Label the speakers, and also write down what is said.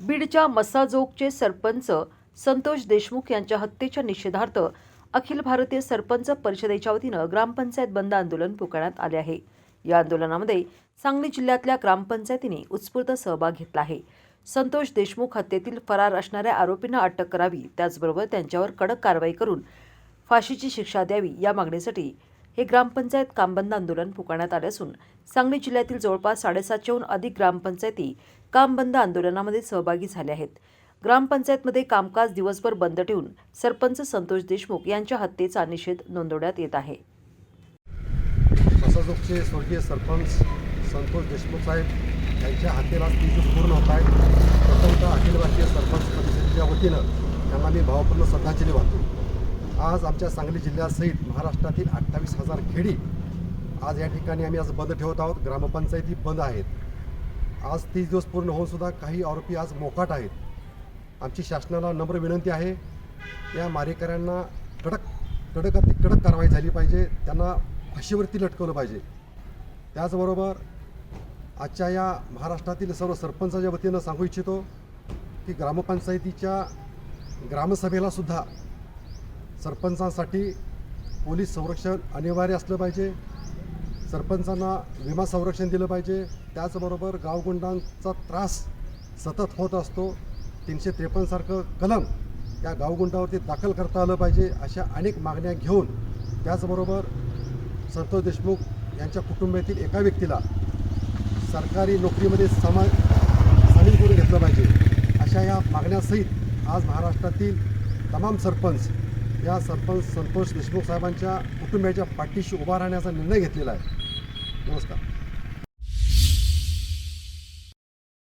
Speaker 1: बीडच्या मसाजोगचे सरपंच संतोष देशमुख यांच्या हत्येच्या निषेधार्थ अखिल भारतीय सरपंच परिषदेच्या वतीनं ग्रामपंचायत बंद आंदोलन पुकारण्यात आले आहे. या आंदोलनामध्ये सांगली जिल्ह्यातल्या ग्रामपंचायतींनी उत्स्फूर्त सहभाग घेतला आहे. संतोष देशमुख हत्येतील फरार असणाऱ्या आरोपींना अटक करावी त्याचबरोबर त्यांच्यावर कडक कारवाई करून फाशीची शिक्षा द्यावी या मागणीसाठी हे ग्रामपंचायत कामबंद आंदोलन पुकारण्यात आले असून सांगली जिल्ह्यातील जवळपास साडेसातशेहून अधिक ग्रामपंचायती कामबंद आंदोलनामध्ये सहभागी झाल्या आहेत. ग्रामपंचायतमध्ये कामकाज दिवसभर बंद ठेवून सरपंच संतोष देशमुख यांच्या हत्येचा निषेध नोंदवण्यात येत आहे.
Speaker 2: स्वर्गीय सरपंच संतोष देशमुख साहेब यांच्या हत्येला आज दिवस पूर्ण होत आहेत. प्रथमतः अखिल भारतीय सरपंच परिषदेच्या वतीनं त्यांना मी भावपूर्ण श्रद्धांजली वाहतो. आज आमच्या सांगली जिल्ह्यासहित महाराष्ट्रातील अठ्ठावीस हजार खेडी आज या ठिकाणी आम्ही आज बंद ठेवत आहोत. ग्रामपंचायती बंद आहेत. आज तीस दिवस पूर्ण होऊन सुद्धा काही आरोपी आज मोकाट आहेत. आमची शासनाला नम्र विनंती आहे. या मारेकऱ्यांना कडक कडक अति कडक कारवाई झाली पाहिजे. त्यांना फाशीवरती लटकवलं पाहिजे. त्याचबरोबर आजच्या या महाराष्ट्रातील सर्व सरपंचाच्या वतीनं सांगू इच्छितो की ग्रामपंचायतीच्या ग्रामसभेला सुद्धा सरपंचांसाठी पोलीस संरक्षण अनिवार्य असलं पाहिजे. सरपंचांना विमा संरक्षण दिलं पाहिजे. त्याचबरोबर गावगुंडांचा त्रास सतत होत असतो. तीनशे त्रेपन्नसारखं कलम या गावगुंडावरती दाखल करता आलं पाहिजे अशा अनेक मागण्या घेऊन त्याचबरोबर संतोष देशमुख यांच्या कुटुंबातील एका व्यक्तीला सरकारी नोकरीमध्ये समा सामील करून घेतलं पाहिजे. अशा या मागण्यासहित आज महाराष्ट्रातील तमाम सरपंच या सरपंच संतोष देशमुख साहेबांच्या कुटुंबियाच्या पाठीशी उभा राहण्याचा निर्णय घेतलेला आहे.